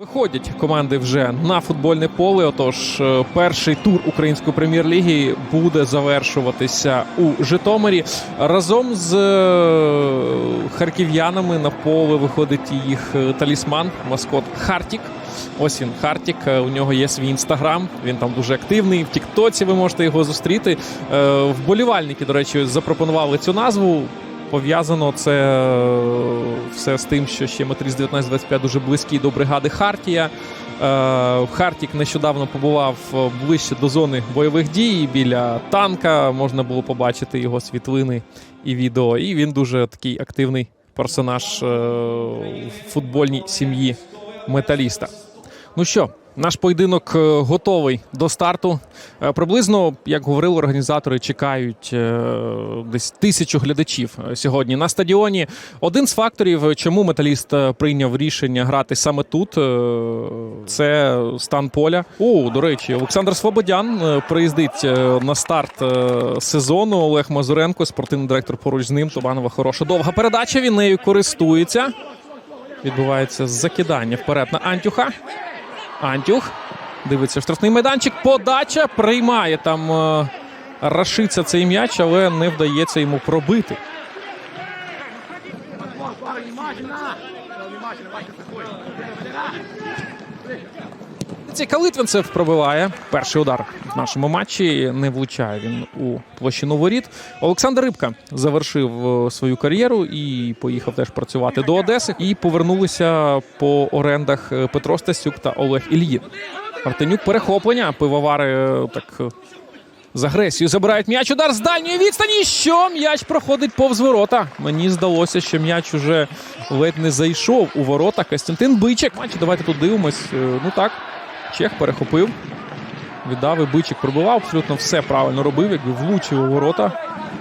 Виходять команди вже на футбольне поле. Отож, е, перший тур української прем'єр-ліги буде завершуватися у Житомирі. Разом з е, харків'янами на поле виходить їх е, талісман, маскот Хартік. Ось він Хартік. У нього є свій інстаграм. Він там дуже активний. В Тіктоці ви можете його зустріти. Вболівальники, до речі, запропонували цю назву. Пов'язано це е, все з тим, що ще Матріс 1925 дуже близький до бригади Хартія. Е, Хартік нещодавно побував е, ближче до зони бойових дій. Біля танка можна було побачити його світлини і відео. І він дуже такий активний персонаж в футбольній сім'ї металіста. Ну що, наш поєдинок е, готовий до старту. Е, Приблизно, як говорили організатори, чекають е, десь тисячу глядачів сьогодні на стадіоні. Один з факторів, чому металіст прийняв рішення грати саме тут, це стан поля. О, до речі, Олександр Свободян приїздить на старт сезону. Олег Мазуренко, спортивний директор поруч з ним. Тобанова хороша довга передача. Він нею користується. Відбувається закидання вперед на Антюха. Антюх дивиться штрафний майданчик. Подача приймає там е, Рашиця цей м'яч, але не вдається йому пробити. Цей Калитвинцев пробиває перший удар в нашому матчі. Не влучає він у площину воріт. Олександр Рибка завершив е, свою кар'єру і поїхав теж працювати до Одеси. І повернулися по орендах е, Петро Стасюк та Олег Ільїн. Артенюк перехоплення. Пивовари е, так з агресією забирають м'яч. Удар з дальньої відстані. Що м'яч проходить повз ворота. Мені здалося, що м'яч уже ледь не зайшов у ворота. Костянтин Бичик. Матч, давайте тут дивимось. Ну так, Чех перехопив. Віддав і Бичик пробивав. Абсолютно все правильно робив, якби влучив у ворота.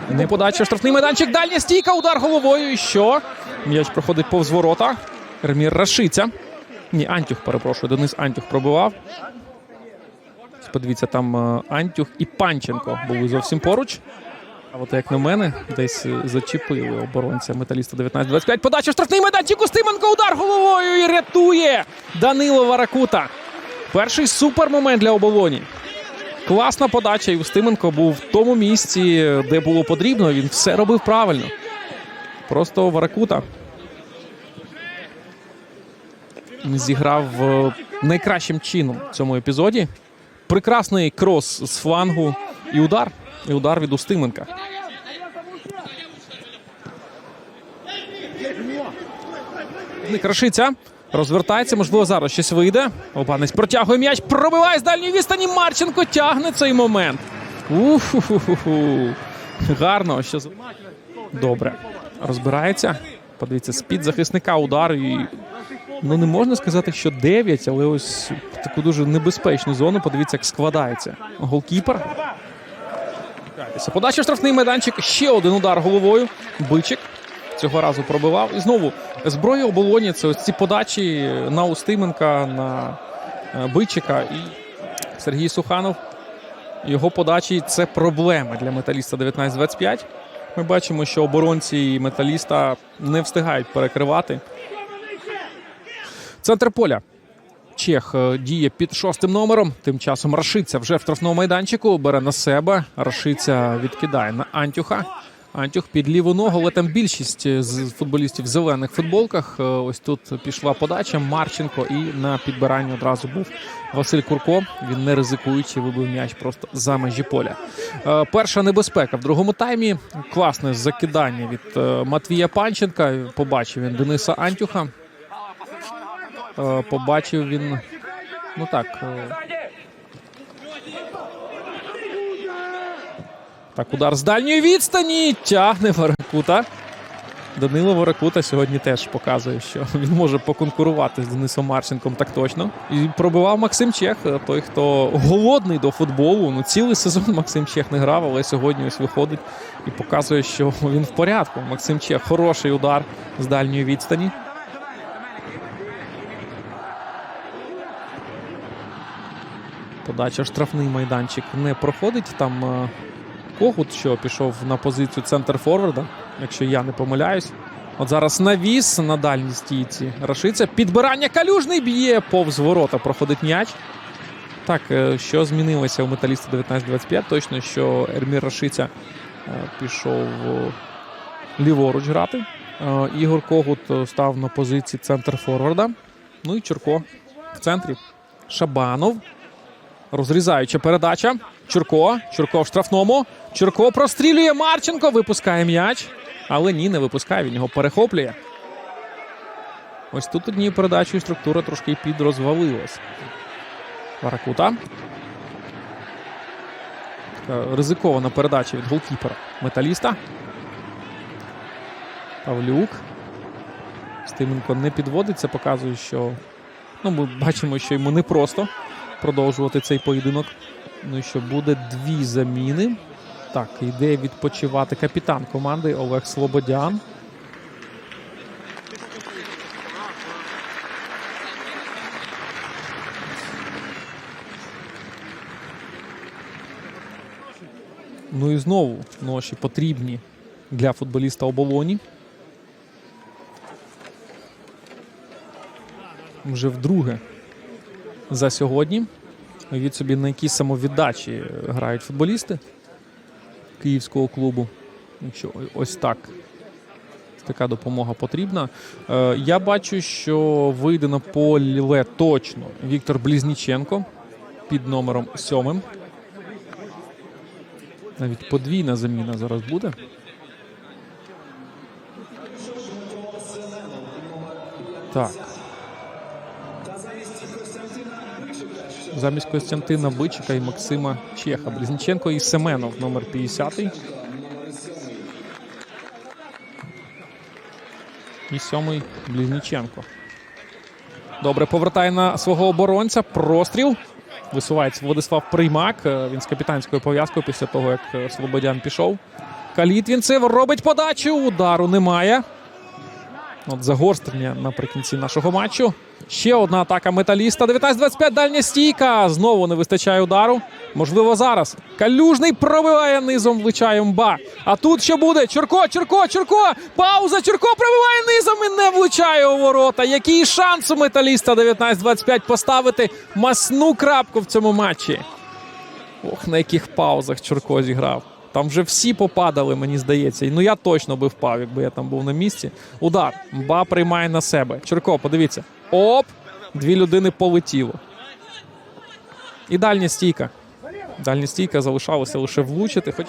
Не подача. Штрафний майданчик. Дальня стійка. Удар головою. І що? М'яч проходить повз ворота. Ермір Рашиця. Ні, Антюх, перепрошую. Денис Антюх пробивав. Подивіться, там е, Антюх і Панченко були зовсім поруч. А от як на мене, десь е, зачепили оборонця металіста 19-25. Подача штрафний майданчик. Устименко удар головою і рятує Данило Варакута. Перший супермомент для оболоні. Класна подача, і Устименко був в тому місці, де було потрібно. Він все робив правильно. Просто Варакута зіграв е, найкращим чином в цьому епізоді. Прекрасний крос з флангу і удар. І удар від Устименка. Не крашиться. Розвертається, можливо, зараз щось вийде. Обанець протягує м'яч, пробиває з дальньої відстані. Марченко тягне цей момент. Уфу-ху-ху-ху. Гарно. Що... Добре. Розбирається. Подивіться, з-під захисника удар. І... Ну, не можна сказати, що 9, але ось таку дуже небезпечну зону. Подивіться, як складається. Голкіпер. Подача штрафний майданчик. Ще один удар головою. Бичик. Цього разу пробивав. І знову зброя оболоні це ось ці подачі на Устименка, на е, Бичика і Сергій Суханов. Його подачі це проблема для металіста 19-25. Ми бачимо, що оборонці металіста не встигають перекривати. Центр поля. Чех е, діє під шостим номером. Тим часом Рашиця вже в штрафному майданчику бере на себе. Рашиця відкидає на Антюха. Антюх під ліву ногу, але там більшість е, з футболістів в зелених футболках. Е, Ось тут пішла подача. Марченко і на підбиранні одразу був Василь Курко. Він не ризикуючи, вибив м'яч просто за межі поля. Е, Перша небезпека в другому таймі. Класне закидання від Матвія Панченка. Побачив він Дениса Антюха. Побачив він. Ну так. е, Так, удар з дальньої відстані. Тягне Варакута. Данило Варакута сьогодні теж показує, що він може поконкурувати з Денисом Марченком так точно. І пробивав Максим Чех, той, хто голодний до футболу. Ну, цілий сезон Максим Чех не грав, але сьогодні ось виходить і показує, що він в порядку. Максим Чех хороший удар з дальньої відстані. Подача штрафний майданчик не проходить. Там е, Когут, що пішов на позицію центр форварда, якщо я не помиляюсь. От зараз навіс на дальній стійці. Рашиця. Підбирання калюжний б'є повз ворота. Проходить м'яч. Так, е, що змінилося у металіста 19-25? Точно, що Ермір Рашиця е, пішов е, ліворуч грати. Ігор Когут став на позиції центр форварда. Ну і Чурко в центрі. Шабанов. Розрізаюча передача. Чурко. Чурко в штрафному. Чурко прострілює Марченко. Випускає м'яч. Але ні, не випускає. Він його перехоплює. Ось тут однією передачею структура трошки підрозвалилась. Варакута. Така ризикована передача від голкіпера металіста. Павлюк. Стименко не підводиться, показує, що ну, ми бачимо, що йому непросто продовжувати цей поєдинок. Ну і що буде дві заміни. Так, йде відпочивати капітан команди Олег Слободян. Ну і знову ноші потрібні для футболіста оболоні. Вже вдруге за сьогодні. Від собі на якій самовіддачі грають футболісти київського клубу. Якщо ось так. Така допомога потрібна. Е, я бачу, що вийде на поле точно Віктор Блізніченко під номером сьомим. Навіть подвійна заміна зараз буде. Так. Замість Костянтина Бичика і Максима Чеха. Близніченко і Семенов, номер 50. І сьомий Близніченко. Добре, повертає на свого оборонця. Простріл. Висувається Владислав Приймак. Е, Він з капітанською пов'язкою після того, як е, Слободян пішов. Калітвінцев робить подачу. Удару немає. От загострення наприкінці нашого матчу. Ще одна атака металіста. 19-25 дальня стійка. Знову не вистачає удару. Можливо, зараз. Калюжний пробиває низом, влучає мба. А тут що буде? Чурко, Чурко, Чурко! Пауза! Чурко пробиває низом і не влучає у ворота. Який шанс у металіста 19-25 поставити масну крапку в цьому матчі. Ох, на яких паузах Чурко зіграв. Там вже всі попадали, мені здається. Ну я точно би впав, якби я там був на місці. Удар. Мба приймає на себе. Чурко, подивіться. Оп! Дві людини полетіло. І дальня стійка. Дальня стійка залишалося лише влучити. Хоч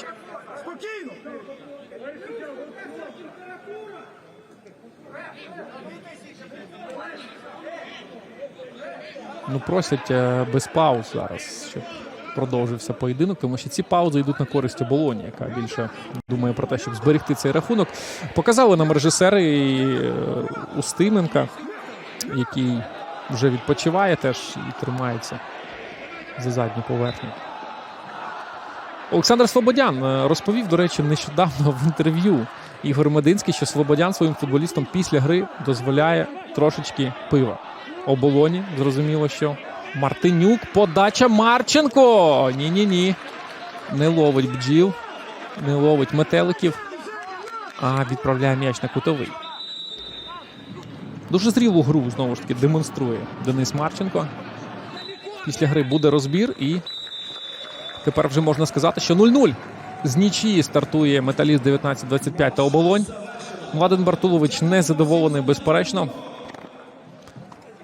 ну просять е, без пауз зараз, щоб продовжився поєдинок, тому що ці паузи йдуть на користь оболоні, яка більше думає про те, щоб зберегти цей рахунок. Показали нам режисери і е, Устименка, який вже відпочиває теж і тримається за задню поверхню. Олександр Слободян е, розповів, до речі, нещодавно в інтерв'ю Ігор Мединський, що Слободян своїм футболістам після гри дозволяє трошечки пива. Оболоні, зрозуміло, що Мартинюк, подача Марченко. Ні-ні-ні. Не ловить бджіл, не ловить метеликів, а відправляє м'яч на кутовий. Дуже зрілу гру знову ж таки демонструє Денис Марченко. Після гри буде розбір і тепер вже можна сказати, що 0-0. З нічії стартує металіст 19-25 та оболонь. Владен Бартулович незадоволений, безперечно.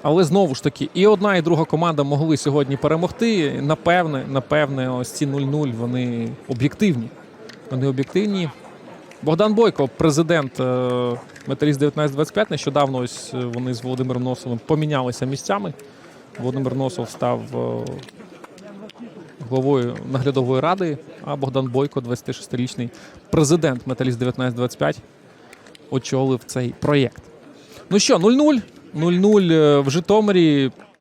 Але знову ж таки, і одна, і друга команда могли сьогодні перемогти. Напевне, напевне, ось ці 0-0 вони об'єктивні. Вони об'єктивні. Богдан Бойко, президент е, Металіст 1925. Нещодавно ось е, вони з Володимиром Носовим помінялися місцями. Володимир Носов став е, головою наглядової ради, а Богдан Бойко, 26-річний президент Металіст 1925, очолив цей проєкт. Ну що, 0-0. 0-0 в Житомирі.